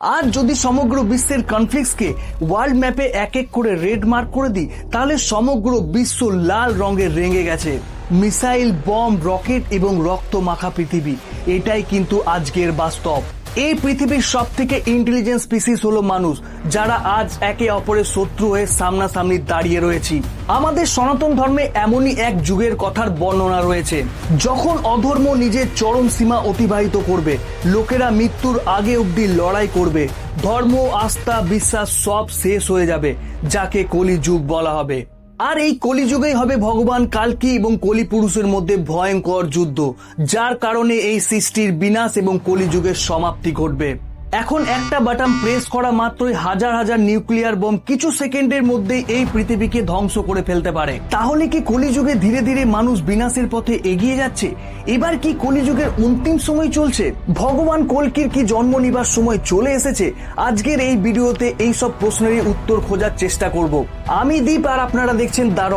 আর যদি সমগ্র বিশ্বের কনফ্লিক্টসকে ওয়ার্ল্ড ম্যাপে এক এক করে রেড মার্ক করে দিই, তাহলে সমগ্র বিশ্ব লাল রঙে রেঙে গেছে। মিসাইল বম রকেট এবং রক্ত মাখা পৃথিবী। এটাই কিন্তু আজকের বাস্তব। এই পৃথিবীর সব থেকে ইন্টেলিজেন্ট স্পিসিস হলো মানুষ, যারা আজ একে অপরের শত্রু হয়ে সামনাসামনি দাঁড়িয়ে রয়েছি। আমাদের সনাতন ধর্মে এমনই এক যুগের কথার বর্ণনা রয়েছে, যখন অধর্ম নিজের চরম সীমা অতিবাহিত করবে, লোকেরা মৃত্যুর আগে অবধি লড়াই করবে, ধর্ম, আস্থা, বিশ্বাস সব শেষ হয়ে যাবে, যাকে কলি যুগ বলা হবে। আর এই কলিযুগেই হবে ভগবান কালকি এবং কলি পুরুষের মধ্যে ভয়ঙ্কর যুদ্ধ, যার কারণে এই সৃষ্টির বিনাশ এবং কলিযুগের সমাপ্তি ঘটবে। এখন একটা বাটন প্রেস করা মাত্রই হাজার হাজার নিউক্লিয়ার বোম কিছু সেকেন্ডের মধ্যেই এই পৃথিবীকে ধ্বংস করে ফেলতে পারে। তাহলে কি কলিযুগে ধীরে ধীরে মানুষ বিনাশের পথে এগিয়ে যাচ্ছে? এবার কি কলিযুগের অন্তিম সময় চলছে? ভগবান কলকির কি জন্ম নিবার সময় চলে এসেছে? আজকের এই ভিডিওতে এই সব প্রশ্নেরই উত্তর খোঁজার চেষ্টা করব। আমি দীপ আর আপনারা দেখছেন দা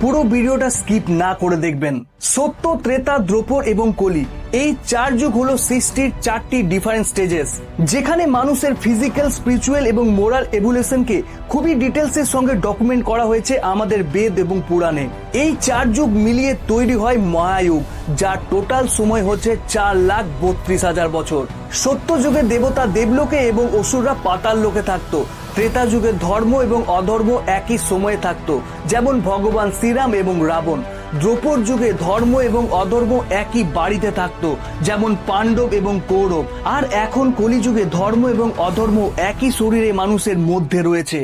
পুরো ভিডিওটা স্কিপ না করে দেখবেন। সত্য, ত্রেতা, দ্রোপর এবং কলি। এই চার যুগ হলো সৃষ্টির চারটি ডিফারেন্ট স্টেজেস যেখানে মানুষের ফিজিক্যাল স্পিরিচুয়াল এবং মোরাল এভুলেশনকে খুবই ডিটেলসের সঙ্গে ডকুমেন্ট করা হয়েছে আমাদের বেদ এবং পুরাণে। এই চার যুগ মিলিয়ে তৈরি হয় মহাযুগ, যার টোটাল সময় হচ্ছে চার লাখ বত্রিশ হাজার বছর। সত্য যুগে দেবতা দেবলোকে এবং অসুররা পাতাল লোকে থাকতো। ত্রেতা যুগে ধর্ম এবং অধর্ম একই সময়ে থাকতো, যেমন ভগবান শ্রীরাম এবং রাবণ। দ্রৌপর যুগে ধর্ম এবং অধর্ম একই বাড়িতে থাকতো, যেমন পাণ্ডব এবং কৌরব। আর এখন কলিযুগে ধর্ম এবং অধর্ম একই শরীরে মানুষের মধ্যে রয়েছে।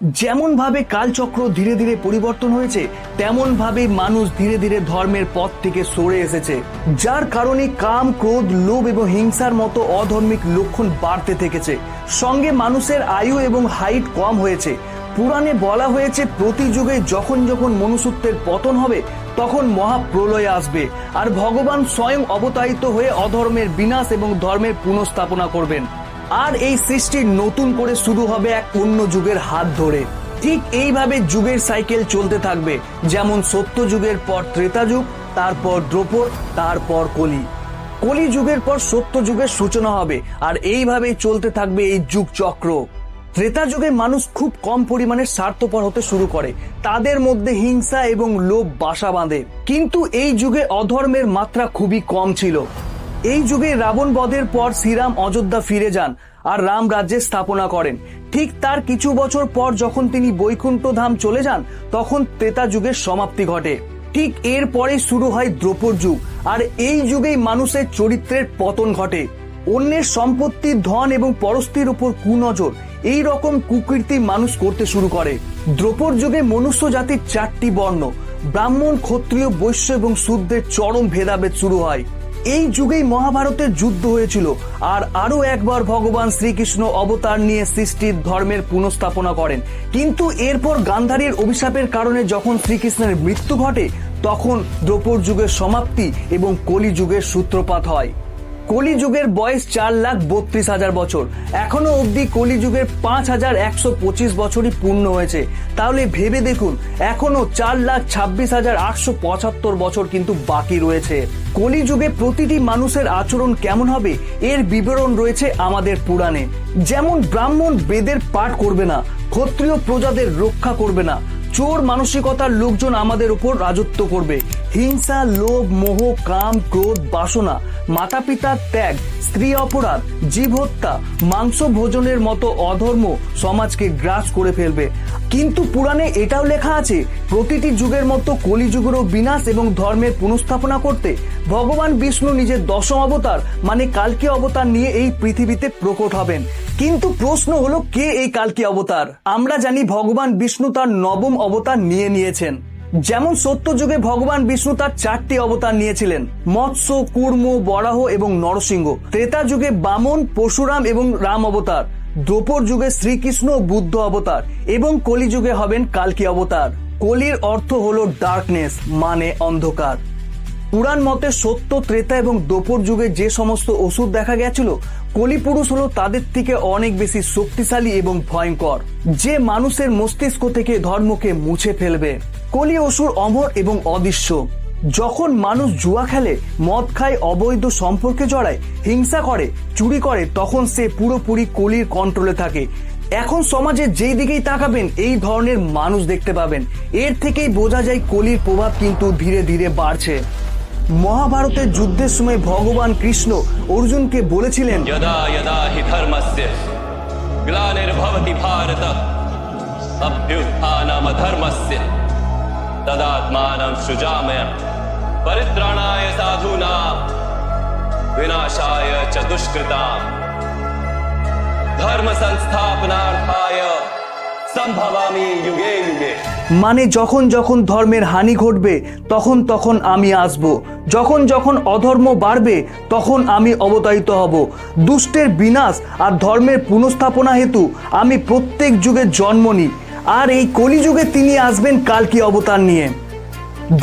যেমন ভাবে কালচক্র ধীরে ধীরে পরিবর্তন হয়েছে তেমন ভাবে মানুষ ধীরে ধীরে ধর্মের পথ থেকে সরে এসেছে, যার কারণে কাম, ক্রোধ, লোভ এবং হিংসার মতো অধর্মিক লক্ষণ বাড়তে থেকেছে। সঙ্গে মানুষের আয়ু এবং হাইট কম হয়েছে পুরাণে বলা হয়েছে প্রতি যুগে যখন যখন মনুষ্যত্বের পতন হবে, তখন মহাপ্রলয় আসবে। আর ভগবান স্বয়ং অবতারিত হয়ে অধর্মের বিনাশ এবং ধর্মের পুনঃস্থাপনা করবেন। আর এই সৃষ্টি নতুন করে শুরু হবে এক অন্য যুগের হাত ধরে। ঠিক এইভাবে যুগের সাইকেল চলতে থাকবে। যেমন সত্য যুগের পর ত্রেতা যুগ, তারপর দ্রোপর তারপর কলি। কলি যুগের পর সত্য যুগের সূচনা হবে। আর এইভাবেই চলতে থাকবে এই যুগ চক্র ত্রেতা যুগে মানুষ খুব কম পরিমাণে স্বার্থপর হতে শুরু করে। তাদের মধ্যে হিংসা এবং লোভ বাসা বাঁধে। কিন্তু এই যুগে অধর্মের মাত্রা খুবই কম ছিল। এই যুগে রাবণ বধের পর শ্রীরাম অযোধ্যা ফিরে যান আর রাম রাজ্যের স্থাপনা করেন। ঠিক তার কিছু বছর পর যখন তিনি বৈকুণ্ঠ ধাম চলে যান, তখন ত্রেতা যুগের সমাপ্তি ঘটে। ঠিক এরপরে শুরু হয় দ্রোপর যুগ। আর এই যুগেই মানুষের চরিত্রের পতন ঘটে। অন্যের সম্পত্তি, ধন এবং পরস্তির উপর কুনজর। এই রকম কুকীর্তি মানুষ করতে শুরু করে। দ্রোপর যুগে মনুষ্য জাতির চারটি বর্ণ, ব্রাহ্মণ, ক্ষত্রিয়, বৈশ্য এবং শূদ্রের চরম ভেদাভেদ শুরু হয়। এই যুগেই মহাভারতের যুদ্ধ হয়েছিল, আর আরও একবার ভগবান শ্রীকৃষ্ণ অবতার নিয়ে সৃষ্টির ধর্মের পুনঃস্থাপনা করেন। কিন্তু এরপর গান্ধারীর অভিশাপের কারণে যখন শ্রীকৃষ্ণের মৃত্যু ঘটে, তখন দ্রৌপর যুগের সমাপ্তি এবং কলি যুগের সূত্রপাত হয়। কলিযুগের বয়স চার লাখ বত্রিশ হাজার বছর। এখনও অবধি কলিযুগের পাঁচ হাজার একশো পঁচিশ বছরই পূর্ণ হয়েছে। তাহলে ভেবে দেখুন, এখনও চার লাখ ছাব্বিশ হাজার আটশো পঁচাত্তর বছর কিন্তু বাকি রয়েছে। কলিযুগে প্রতিটি মানুষের আচরণ কেমন হবে, এর বিবরণ রয়েছে আমাদের পুরাণে। যেমন ব্রাহ্মণ বেদের পাঠ করবে না, ক্ষত্রিয় প্রজাদের রক্ষা করবে না, চোর মানসিকতার লোকজন আমাদের উপর রাজত্ব করবে। হিংসা, লোভ, মোহ, কাম, ক্রোধ, বাসনা মাতা পিতার ত্যাগ, স্ত্রী অপরাধ, জীব হত্যা, মাংস ভোজনের মতো অধর্ম সমাজকে গ্রাস করে ফেলবে। কিন্তু পুরাণে এটাও লেখা আছে, প্রতিটি যুগের মতো কলিযুগেরও বিনাশ এবং ধর্মের পুনঃস্থাপনা করতে ভগবান বিষ্ণু নিজের দশম অবতার মানে কালকি অবতার নিয়ে এই পৃথিবীতে প্রকট হবেন। কিন্তু প্রশ্ন হলো, কে এই কালকি অবতার? আমরা জানি ভগবান বিষ্ণু তার নবম অবতার নিয়ে নিয়েছেন। যেমন সত্য যুগে ভগবান বিষ্ণু তার চারটি অবতার নিয়েছিলেন, মৎস্য, কুর্ম, বরাহ এবং নরসিংহ। ত্রেতা যুগে বামন, পরশুরাম এবং রাম অবতার। দ্রোপর যুগে শ্রীকৃষ্ণ বুদ্ধ অবতার এবং কলিযুগে হবেন কালকি অবতার। কলির অর্থ হলো ডার্কনেস মানে অন্ধকার। পুরাণ মতে সত্য, ত্রেতা এবং দ্যোপর যুগে যে সমস্ত ওষুধ দেখা গেছিল কলিপুরুষ হলো তাদের থেকে অনেক বেশি শক্তিশালী এবং ভয়ঙ্কর। যে মানুষের মস্তিষ্ক থেকে ধর্মকে মুছে ফেলবে। কলি অসুর অমর এবং অদৃশ্য। যখন মানুষ জুয়া খেলে, মদ খায়, অবৈধ সম্পর্কে জড়ায়, হিংসা করে, চুরি করে, তখন সে পুরোপুরি কলির কন্ট্রোলে থাকে। এখন সমাজে যেই দিকেই তাকাবেন, এই ধরনের মানুষ দেখতে পাবেন। এর থেকেই বোঝা যায় কলির প্রভাব কিন্তু ধীরে ধীরে বাড়ছে। মহাভারতের যুদ্ধের সময় ভগবান কৃষ্ণ অর্জুনকে বলেছিলেন यदा तदात्मानं सृजामय परित्राणाय साधूनां विनाशाय च दुष्कृताम् धर्म संस्थापनार्थाय संभवामि युगे युगे মানে যখন যখন ধর্মের হানি ঘটবে তখন তখন আমি আসব যখন যখন অধর্ম বাড়বে তখন আমি অবতারিত হব দুষ্টের বিনাশ আর ধর্মের পুনঃস্থাপনা হেতু আমি প্রত্যেক যুগে জন্ম নিই আর এই কলিযুগে তিনি আসবেন কালকি অবতার নিয়ে।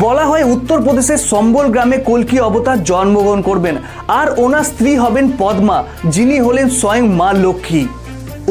বলা হয় উত্তরপ্রদেশের সম্বল গ্রামে কলকি অবতার জন্মগ্রহণ করবেন। আর ওনার স্ত্রী হবেন পদ্মা, যিনি হলেন স্বয়ং মা লক্ষ্মী।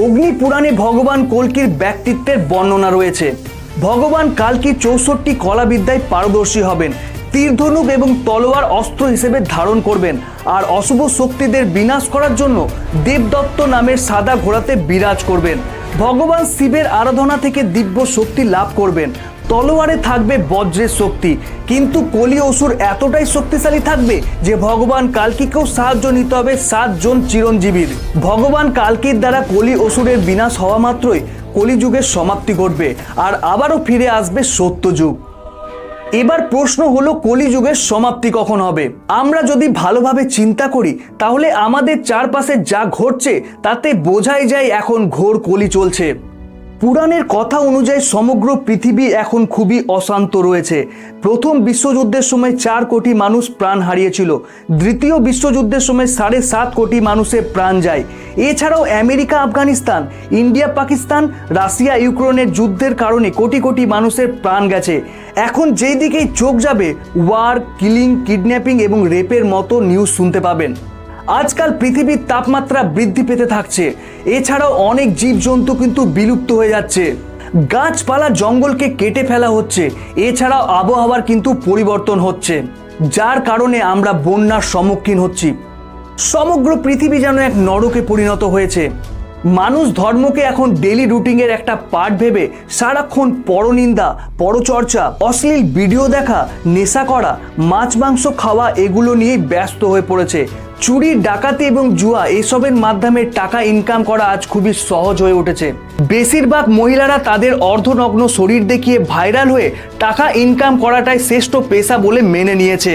অগ্নি পুরাণে ভগবান কলকির ব্যক্তিত্বের বর্ণনা রয়েছে। ভগবান কালকি চৌষট্টি কলাবিদ্যায় পারদর্শী হবেন, তীরধনুক এবং তলোয়ার অস্ত্র হিসেবে ধারণ করবেন, আর অশুভ শক্তিদের বিনাশ করার জন্য দেবদত্ত নামের সাদা ঘোড়াতে বিরাজ করবেন। ভগবান শিবের আরাধনা থেকে দিব্য শক্তি লাভ করবেন। তলোয়ারে থাকবে বজ্রের শক্তি। কিন্তু কলি অসুর এতটাই শক্তিশালী থাকবে যে ভগবান কালকিকেও সাহায্য নিতে হবে সাতজন চিরঞ্জীবীর। ভগবান কালকির দ্বারা কলি অসুরের বিনাশ হওয়া মাত্রই কলিযুগের সমাপ্তি ঘটবে। আর আবারও ফিরে আসবে সত্যযুগ। এবার প্রশ্ন হলো, কলিযুগের সমাপ্তি কখন হবে? আমরা যদি ভালোভাবে চিন্তা করি, তাহলে আমাদের চারপাশে যা ঘটছে, তাতে বোঝাই যায় এখন ঘোর কলি চলছে। পুরাণের কথা অনুযায়ী সমগ্র পৃথিবী এখন খুবই অশান্ত রয়েছে। প্রথম বিশ্বযুদ্ধের সময় চার কোটি মানুষ প্রাণ হারিয়েছিল। দ্বিতীয় বিশ্বযুদ্ধের সময় সাড়ে সাত কোটি মানুষের প্রাণ যায়। এছাড়াও America, Afghanistan, India, Pakistan, Russia, ইউক্রেনের যুদ্ধের কারণে কোটি কোটি মানুষের প্রাণ গেছে। এখন যেই দিকেই চোখ যাবে, ওয়ার, কিলিং, কিডন্যাপিং এবং রেপের মতো নিউজ শুনতে পাবেন। আজকাল পৃথিবীর তাপমাত্রা বৃদ্ধি পেতে থাকছে। এছাড়াও অনেক জীবজন্তু কিন্তু বিলুপ্ত হয়ে যাচ্ছে। গাছপালা জঙ্গলকে কেটে ফেলা হচ্ছে। এছাড়াও আবহাওয়ার কিন্তু পরিবর্তন হচ্ছে। যার কারণে আমরা বন্যার সম্মুখীন হচ্ছি। সমগ্র পৃথিবী যেন এক নরকে পরিণত হয়েছে। মানুষ ধর্মকে এখন ডেলি রুটিনের একটা পার্ট ভেবে সারাক্ষণ পরনিন্দা, পরচর্চা, অশ্লীল ভিডিও দেখা, নেশা করা, মাছ, মাংস খাওয়া, এগুলো নিয়েই ব্যস্ত হয়ে পড়েছে। চুরি, ডাকাতি এবং জুয়া এসবের মাধ্যমে টাকা ইনকাম করা আজ খুবই সহজ হয়ে উঠেছে। বেশিরভাগ মহিলারা তাদের অর্ধনগ্ন শরীর দেখিয়ে ভাইরাল হয়ে টাকা ইনকাম করাটাই শ্রেষ্ঠ পেশা বলে মেনে নিয়েছে।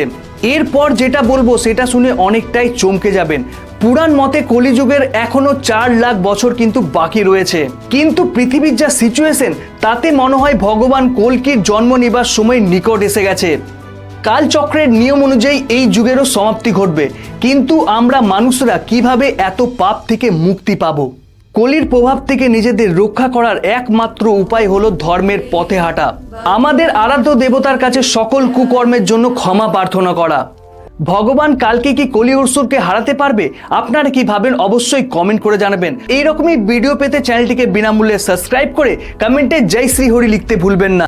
এরপর যেটা বলব সেটা শুনে অনেকটাই চমকে যাবেন। পুরাণ মতে কলিযুগের এখনও চার লাখ বছর কিন্তু বাকি রয়েছে। কিন্তু পৃথিবীর যা সিচুয়েশন তাতে মনে হয় ভগবান কলকির জন্ম নিবার সময় নিকট এসে গেছে। কালচক্রের নিয়ম অনুযায়ী এই যুগেরও সমাপ্তি ঘটবে। কিন্তু আমরা মানুষরা কীভাবে এত পাপ থেকে মুক্তি পাব? কলির প্রভাব থেকে নিজেদের রক্ষা করার একমাত্র উপায় হলো ধর্মের পথে হাঁটা। আমাদের আরাধ্য দেবতার কাছে সকল কুকর্মের জন্য ক্ষমা প্রার্থনা করা। ভগবান কালকে কি কলি অসুরকে হারাতে পারবে? আপনারা কি ভাবেন? অবশ্যই কমেন্ট করে জানাবেন। এইরকমই ভিডিও পেতে চ্যানেলটিকে বিনামূল্যে সাবস্ক্রাইব করে কমেন্টে জয় শ্রী হরি লিখতে ভুলবেন না।